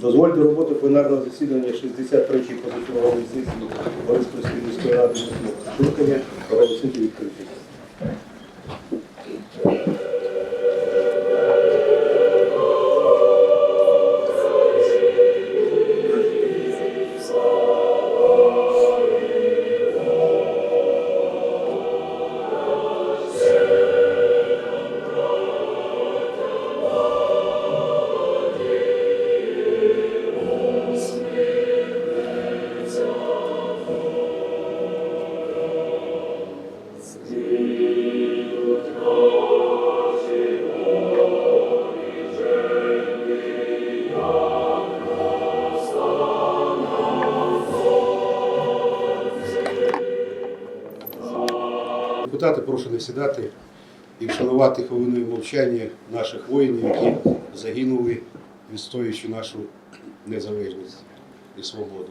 Дозвольте роботу пленарного засідання 63-ї позачергової сесії Бориспільської міської ради Слухання оголосити відкритим. Депутати, прошу не сідати і вшанувати хвилиною мовчання наших воїнів, які загинули, відстоюючи нашу незалежність і свободу.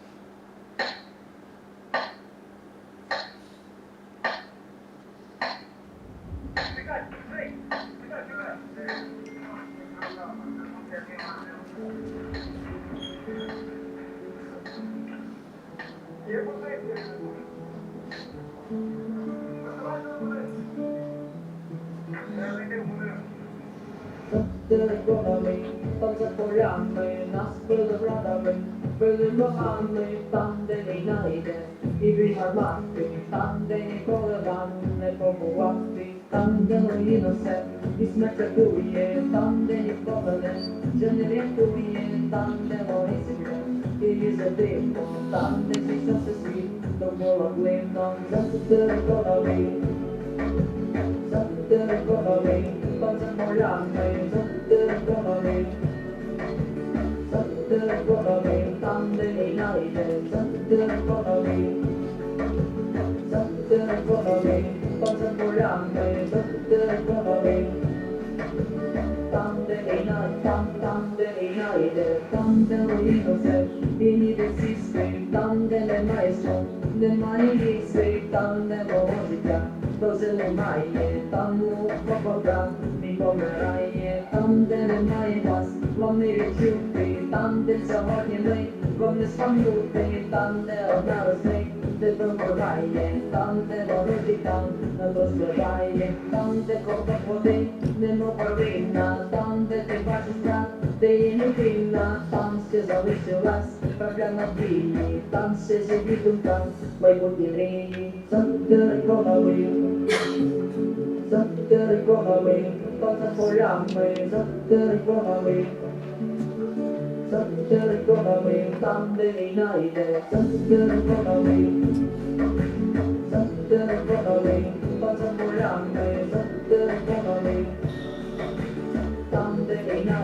били ногами, там, де війна йде, і бій гармати, там, де ніколи вам не побувати, там, де все, і смерть рятує, там, де ніколи не, вже не рятує, там, де себе, і за дивно, там, де світиться світ, довкола глино, за телефонами, за телефонами, поза полями, за телефонами, де війна йде, за телефонами, за телефонами, поза полями, за телефонами, там, де війна, там, там, де війна йде, там, де руїна все, і ніде сісти, там, де немає сон, немає ліси, там не було життя, дози немає, там у попада, мій помирає, там, де немає вас, вони відчути, там, де сьогодні ми, вони спам'яти, там, де одна росте, де промагає, там, де ворожить, там, на то спливає, там, де ковка води, нема провинна, там, де ти бачиш брат, де є людина, там все залишилась, правда на війні, там все сидить думка, майбутні мрії, за телефонами, за телефонами, поза полями, за телефонами, за телефонами, там, де війна йде, за телефонами, за телефонами, поза полями, за телефонами, там, де війна,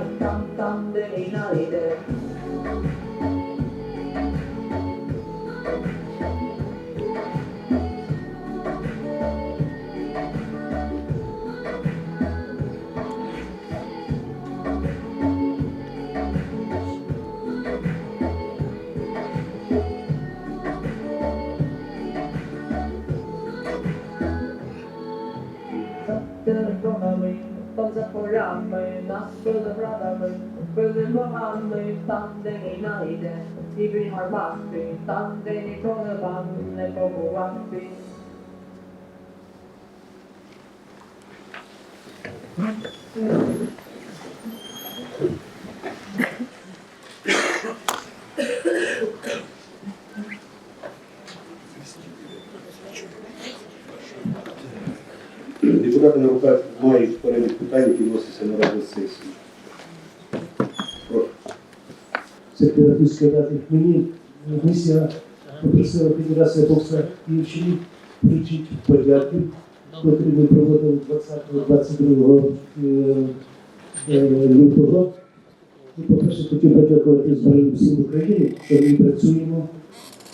поза полями, нас били братами, били ногами, там, де війна йде, і бій гармати, там, де ніколи вам не побувати. Депутати на руках мають перелік питань, які вносяться на розгляд сесії. Прошу. Секретар міської ради. Мені комісія попросила Федерація бокса і вчені подяки, котрі ми проводили 20-22 е, е, лютого. І, по-перше, хотів подякувати Збройним сил України, що ми працюємо,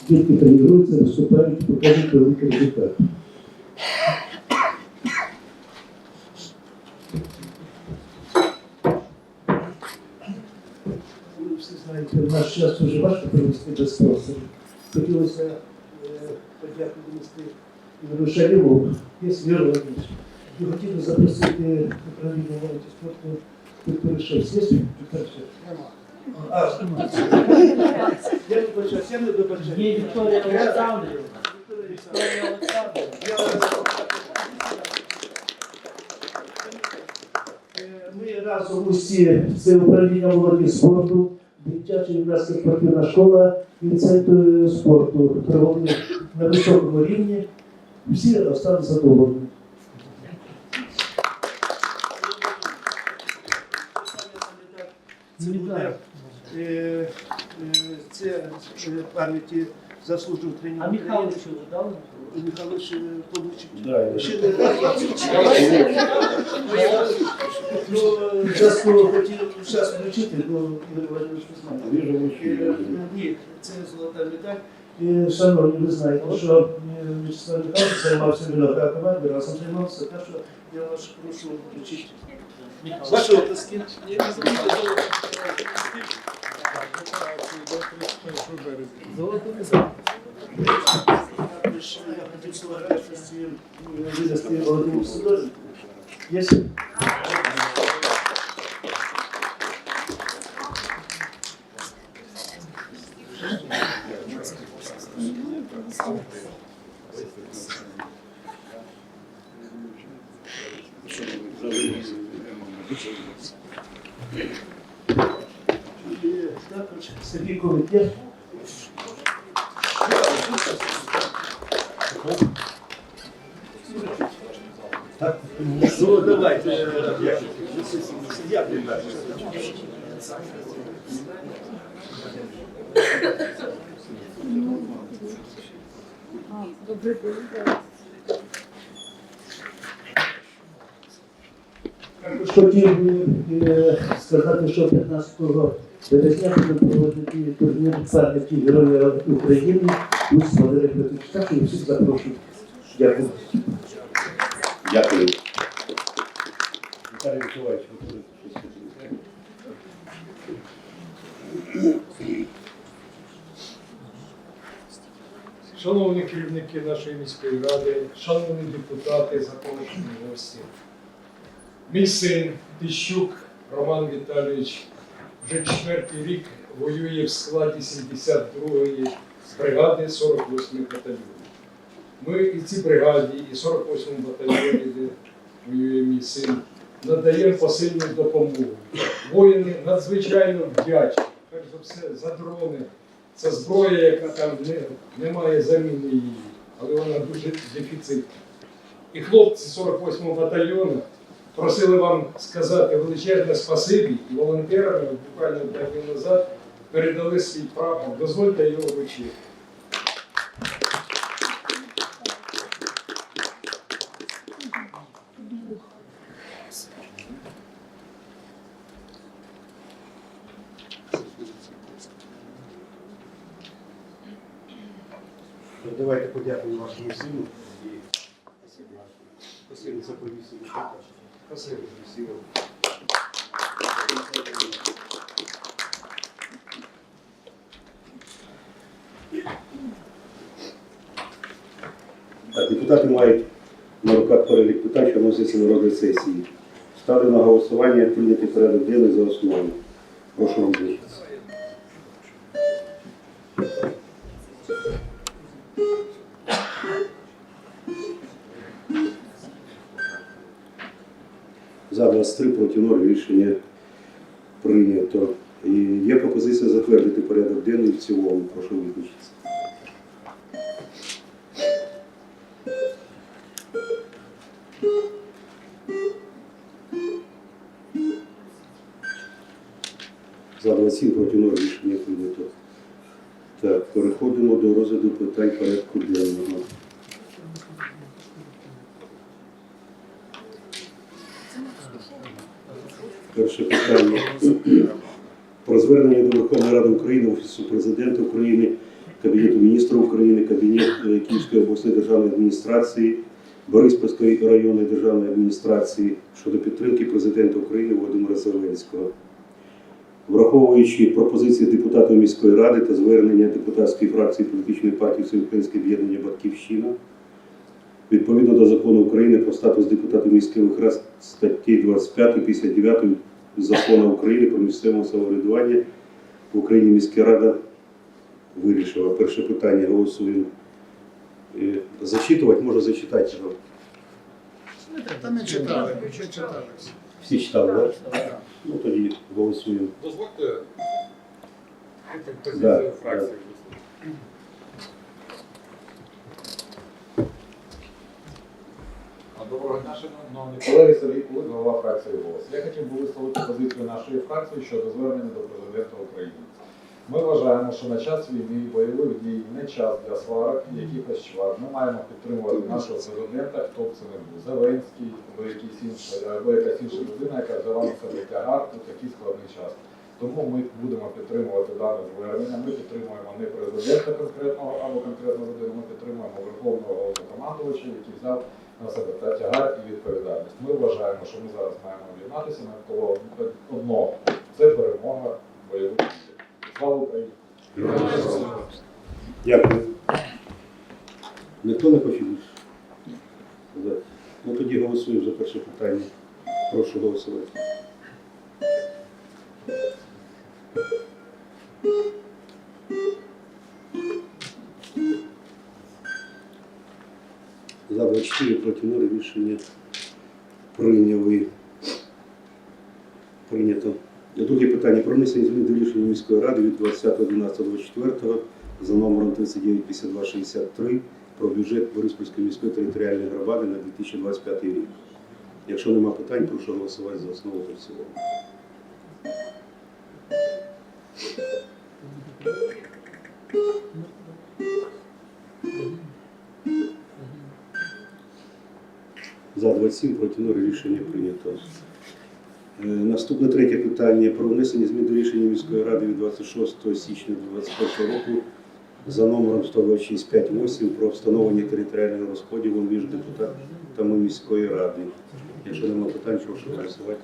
дітки тренуються, виступають показують великий результат. Ви всі знаєте, в наш час дуже важко провести без спонсорів. Хотілося е, подяку донести Ігорю Шарімову. Є Владимирович. Ви хотіли запросити управління молоді спорту Віктора Шевс. Є Віктор Шевс? Нема. А, нема. Я не бачаюсь, я не добачаюсь. Є Вікторія Олександрівна. Вікторія Ми разом усі, це управління молоді спорту, дитяча юнацька спортивна школа і спорту проводили на високому рівні. Всі стали задоволені. Це буде е, е, це е, пам'яті заслуженого А. Михайловичу ви дали? Михайлович е, получить. Да, Ще не Ну, часто хотів зараз включити, бо Ігор Владимирович не знає. Е, Ні, це золота медаль. І, шановні, ви знаєте, що е, Вячеслав Михайлович займався виногра команди, разом займався. Так що я вас прошу включити. Ваші оплески. Ні, не забудьте золото. Я хотів сфотографувати Винести Володимир Сидоренко. Є? І також Сергій Ковик є? Ну, давайте. Я Добрый день. Хотів би е, сказати, що 15 березня будемо проводити турнір пам'яті Героїв України у Валерія Петровича. Так що всіх запрошую. Дякую. Дякую. Віталій Миколаївич, ви будете щось сказати? Шановні керівники нашої міської ради, шановні депутати, запрошені гості. Мій син Тищук Роман Віталійович вже четвертий рік воює в складі 72-ї бригади 48-ї батальйону. Ми і цій бригаді, і 48-му батальйоні, де воює мій син, надаємо посильну допомогу. Воїни надзвичайно вдячні, перш за все, за дрони. Це зброя, яка там не, немає заміни її, але вона дуже дефіцитна. І хлопці 48-го батальйону просили вам сказати величезне спасибі, і волонтерами буквально два дні назад передали свій прапор. Дозвольте його вручити. Давайте подякуємо вашому сину і за повісення. Спасибо. Спасибо. Так, депутати мають на руках перелік питань, що вносяться на розгляд сесії. Ставлю на голосування прийняти порядок денний за основу. Прошу вам дуже. За-23 проти 0 рішення прийнято. І Є пропозиція затвердити порядок денний в цілому. Прошу визначитися. За 27 проти 0 рішення прийнято. Так, переходимо до розгляду питань порядку денного. Перше питання про звернення до Верховної Ради України, Офісу Президента України, Кабінету міністрів України, Кабінет е, Київської обласної державної адміністрації, Бориспільської районної державної адміністрації щодо підтримки президента України Володимира Зеленського. Враховуючи пропозиції депутатів міської ради та звернення депутатської фракції політичної партії Всеукраїнське об'єднання Батьківщина, відповідно до закону України про статус депутатів міських статті 25 59 закону України про місцеве самоврядування в Україні міська рада вирішила. Перше питання голосуємо. Е, Зачитувати, можна зачитати. Та не читали, ми вже читали. всі. Читали, так? Ну тоді голосуємо. Дозвольте Да, фракції. А Доброго дня, шановні колеги, Сергій Кулик, голова фракції «Голос». Я хотів би висловити позицію нашої фракції щодо звернення до президента України. Ми вважаємо, що на час війни і бойових дій не час для сварок і якихось чвар. Ми маємо підтримувати нашого президента, хто б це не був Зеленський, або якийсь інший, або якась інша людина, яка взяла на себе тягар у такий складний час. Тому ми будемо підтримувати дане звернення. Ми підтримуємо не президента конкретного або конкретну людину, ми підтримуємо верховного головнокомандувача, який взяв на себе та тягар і відповідальність. Ми вважаємо, що ми зараз маємо об'єднатися навколо одного. Це перемога бойових дій. Слава Україні! Дякую. Ніхто не хоче більше? Ну тоді голосуємо за перше питання. Прошу голосувати. Рішення прийняли. Прийнято. Друге питання про внесення змін до рішення міської ради від 20.11.24 за номером 395263 про бюджет Бориспільської міської територіальної громади на 2025 рік. Якщо нема питань, прошу голосувати за основу та в цілому. За 27 проти 0 рішення прийнято. Е, Наступне третє питання про внесення змін до рішення міської ради від 26 січня 2021 року за номером 12658 про встановлення територіального розподілу між депутатами міської ради. Якщо немає питань, прошу голосувати.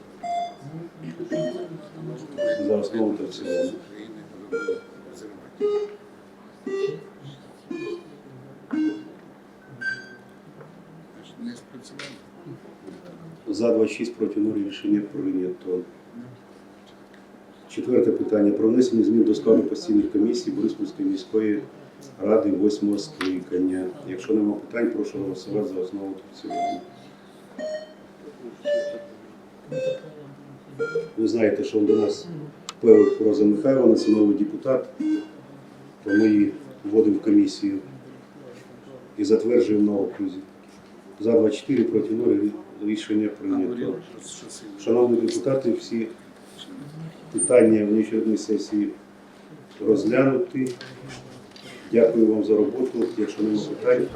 За основу та в цілому. Не спрацювали. За 26 проти 0 рішення прийнято. Четверте питання про внесення змін до складу постійних комісій Бориспільської міської ради восьмого скликання. Якщо немає питань, прошу голосувати за основу та цілому. Ви знаєте, що до нас Певих Роза Михайловна, це новий депутат, то ми її вводимо в комісію і затверджуємо на окрузі. За 24 проти 0 рішення прийнято. Шановні депутати, всі питання вночірньої сесії розглянуті. Дякую вам за роботу. Якщо немає питань.